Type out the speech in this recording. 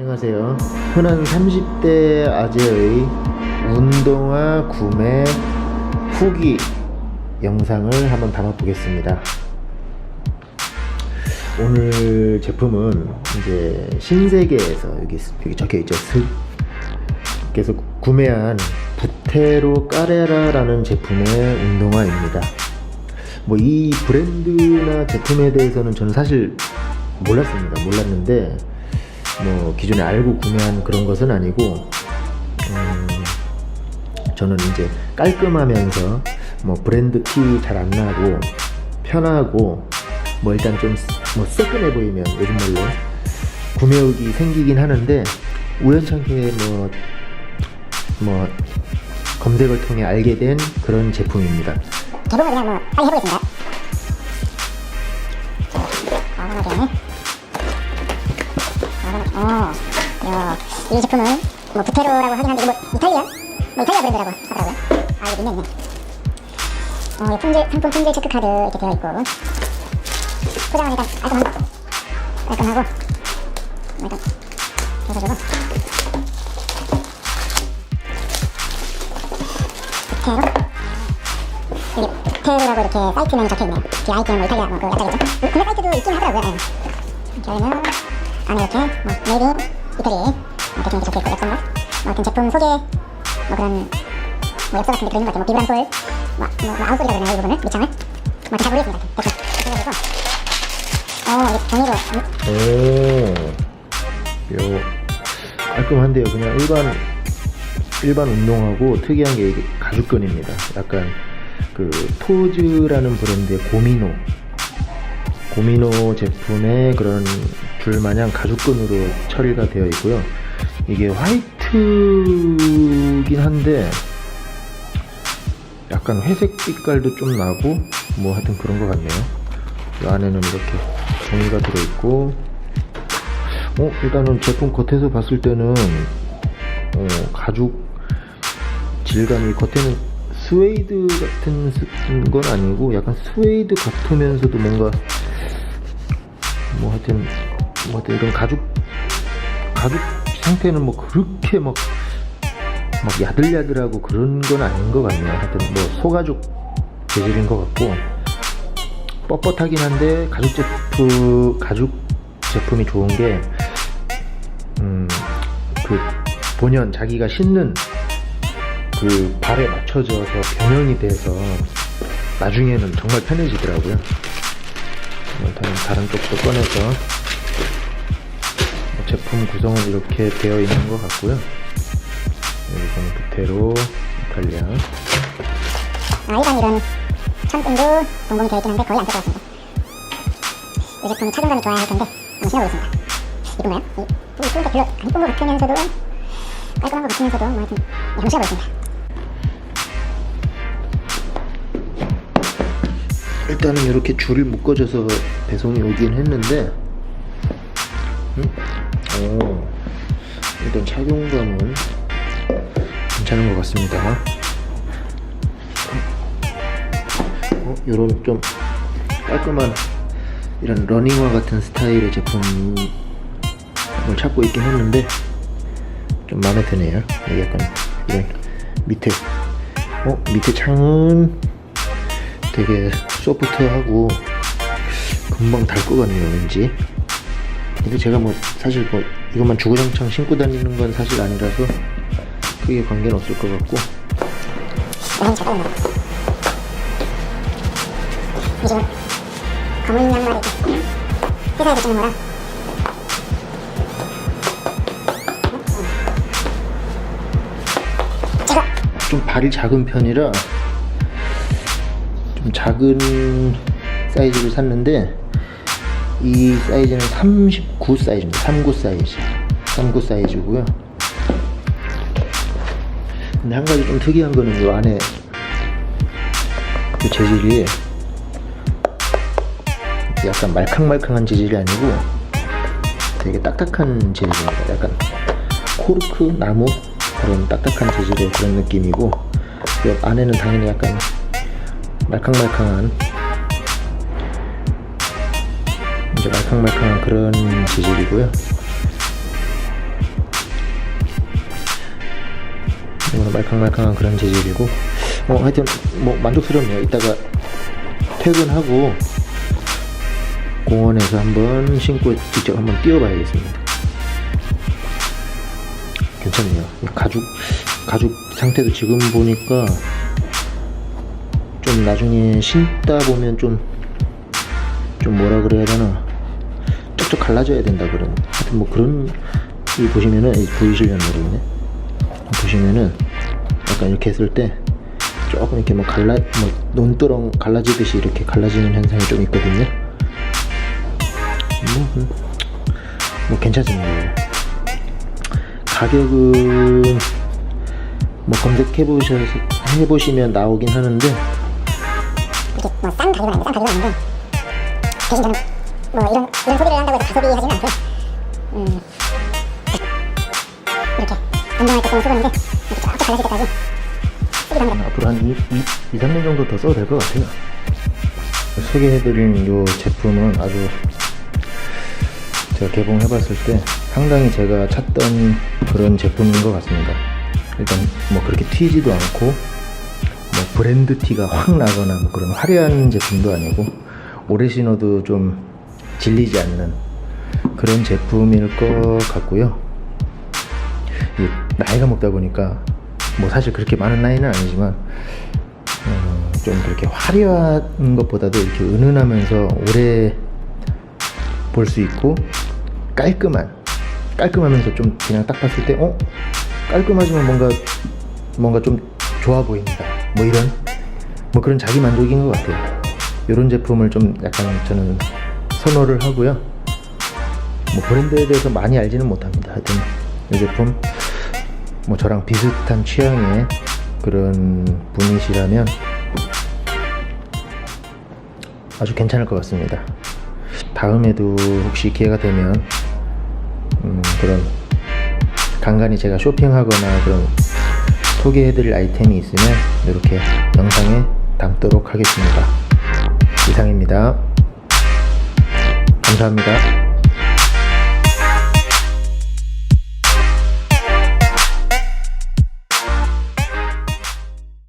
안녕하세요. 흔한 30대 아재의 운동화 구매 후기 영상을 한번 담아보겠습니다. 오늘 제품은 이제 신세계에서 여기, 여기 적혀 있죠. 스. 그래서 구매한 부테로 까레라라는 제품의 운동화입니다. 뭐 이 브랜드나 제품에 대해서는 저는 사실 몰랐습니다. 몰랐는데 뭐 기존에 알고 구매한 그런 것은 아니고 음, 저는 이제 깔끔하면서 뭐 브랜드 티 잘 안 나고 편하고 뭐 일단 좀뭐 새끈해 보이면 요즘 말로 구매욕이 생기긴 하는데 우연찮게 뭐, 뭐 검색을 통해 알게 된 그런 제품입니다. 개봉을 그냥 뭐 빨리 해보겠습니다. 과감 이 제품은 뭐 부테로라고 하긴 한데 이거 뭐 이탈리아? 뭐 이탈리아 브랜드라고 하더라고요. 아, 이거 있네, 있네. 어, 이 품질, 상품 품질 체크 카드 이렇게 되어 있고. 포장은 일단 깔끔합니다. 깔끔하고. 일단, 펴서주고. 부테로. 여기 부테로라고 이렇게 사이트 명이 적혀있네요. DITM 뭐 이탈리아 뭐그 약자겠죠? 그 구매 사이트도 있긴 하더라고요. 예. 저희는 안에 이렇게 뭐 메이드 뭐 대충 이렇게 적혀있고 엽서 뭐 하여튼 제품 소개 뭐 그런 뭐 엽서 같은 게 들어있는 것 같아요. 뭐 비브란 솔 뭐, 뭐, 뭐 아웃솔이라고 그러나요 이 부분을 밑창을 뭐 잘 모르겠습니다. 대충 어 종이로 오, 요 깔끔한데요. 그냥 일반 일반 운동하고 특이한 게 가죽끈입니다. 약간 그 토즈라는 브랜드의 고미노 고미노 제품의 그런 줄 마냥 가죽끈으로 처리가 되어 있고요. 이게 화이트긴 한데 약간 회색 빛깔도 좀 나고 뭐 하여튼 그런 것 같네요. 이 안에는 이렇게 종이가 들어있고 어 일단은 제품 겉에서 봤을 때는 어, 가죽 질감이 겉에는 스웨이드 같은 스- 건 아니고 약간 스웨이드 같으면서도 뭔가 뭐 하여튼 뭐 하여튼 이런 가죽 가죽 상태는 뭐 그렇게 막, 막 야들야들하고 그런 건 아닌 것 같네요. 하여튼 뭐 소가죽 재질인 것 같고 뻣뻣하긴 한데 가죽 제품 가죽 제품이 좋은 게 음, 그 본연 자기가 신는 그 발에 맞춰져서 변형이 돼서 나중에는 정말 편해지더라고요. 일단 다른 쪽도 꺼내서 뭐 제품 구성은 이렇게 되어 있는 것 같고요. 여기서는 부테로 이탈리아 아 일반 이런 천끈도 동봉이 되어 있긴 한데 거의 안 같습니다. 이 제품이 착용감이 좋아야 할 텐데 한번 신어보겠습니다. 이쁜가요? 이, 이 이쁜데 별로 안 이쁜 것 같으면서도 깔끔한 것 같으면서도 뭐 하여튼 네, 한번 신어보겠습니다. 일단은 이렇게 줄을 묶어줘서 배송이 오긴 했는데 음? 오, 일단 착용감은 괜찮은 것 같습니다. 어, 요런 좀 깔끔한 이런 러닝화 같은 스타일의 제품을 찾고 있긴 했는데 좀 마음에 드네요. 약간 이런 밑에 어 밑에 창은 되게 소프트하고 금방 달 것 같네요 왠지 근데 제가 뭐 사실 뭐 이것만 주구장창 신고 다니는 건 사실 아니라서 크게 관계는 없을 것 같고 여행 잘 가는 거. 이 지금 검은 양말이 회사에서 주는 거라 좀 발이 작은 편이라 좀 작은 사이즈를 샀는데 이 사이즈는 39 사이즈입니다. 39 사이즈. 39 사이즈고요. 근데 한 가지 좀 특이한 거는 이 안에 그 재질이 약간 말캉말캉한 재질이 아니고 되게 딱딱한 재질입니다. 약간 코르크 나무 그런 딱딱한 재질의 그런 느낌이고 그 안에는 당연히 약간 말캉말캉한 이제 말캉말캉한 그런 재질이고요. 이거는 말캉말캉한 그런 재질이고, 어, 뭐, 하여튼, 뭐, 만족스럽네요. 이따가 퇴근하고, 공원에서 한번 신고 직접 한번 뛰어봐야겠습니다. 괜찮네요. 가죽, 가죽 상태도 지금 보니까 좀 나중에 신다 보면 좀, 좀 뭐라 그래야 되나. 쪽쪽 갈라져야 된다 그런 하여튼 뭐 그런 이 보시면은 이 보이시려나 모르겠네. 보시면은 약간 이렇게 했을 때 조금 이렇게 뭐 갈라 뭐 논두렁 갈라지듯이 이렇게 갈라지는 현상이 좀 있거든요. 뭐, 음, 뭐 괜찮습니다. 가격은 뭐 검색해 보셔서 해보시면 나오긴 하는데 이렇게 뭐싼 가격은 아닌데 싼 가격은 아닌데 대신 저는 뭐 이런 이런 소비를 한다고 해서 가소비 하지는 않고 음 이렇게 운동할 때 쓰는 수건인데 이렇게 쫙쫙 갈라질 때까지 쓰기도 합니다. 앞으로 한 2, 2, 3년 정도 더 써도 될 것 같아요. 소개해드린 이 제품은 아주 제가 개봉해봤을 때 상당히 제가 찾던 그런 제품인 것 같습니다. 일단 뭐 그렇게 튀지도 않고 뭐 브랜드 티가 확 나거나 뭐 그런 화려한 제품도 아니고 오래 신어도 좀 질리지 않는 그런 제품일 것 같고요. 이 나이가 먹다 보니까 뭐 사실 그렇게 많은 나이는 아니지만 어, 좀 그렇게 화려한 것보다도 이렇게 은은하면서 오래 볼 수 있고 깔끔한 깔끔하면서 좀 그냥 딱 봤을 때 어? 깔끔하지만 뭔가 뭔가 좀 좋아 보인다 뭐 이런 뭐 그런 자기 만족인 것 같아요 이런 제품을 좀 약간 저는 선호를 하고요 뭐 브랜드에 대해서 많이 알지는 못합니다 하여튼 이 제품 뭐 저랑 비슷한 취향의 그런 분이시라면 아주 괜찮을 것 같습니다. 다음에도 혹시 기회가 되면 음, 그런 간간히 제가 쇼핑하거나 그런 소개해드릴 아이템이 있으면 이렇게 영상에 담도록 하겠습니다. 이상입니다. 감사합니다.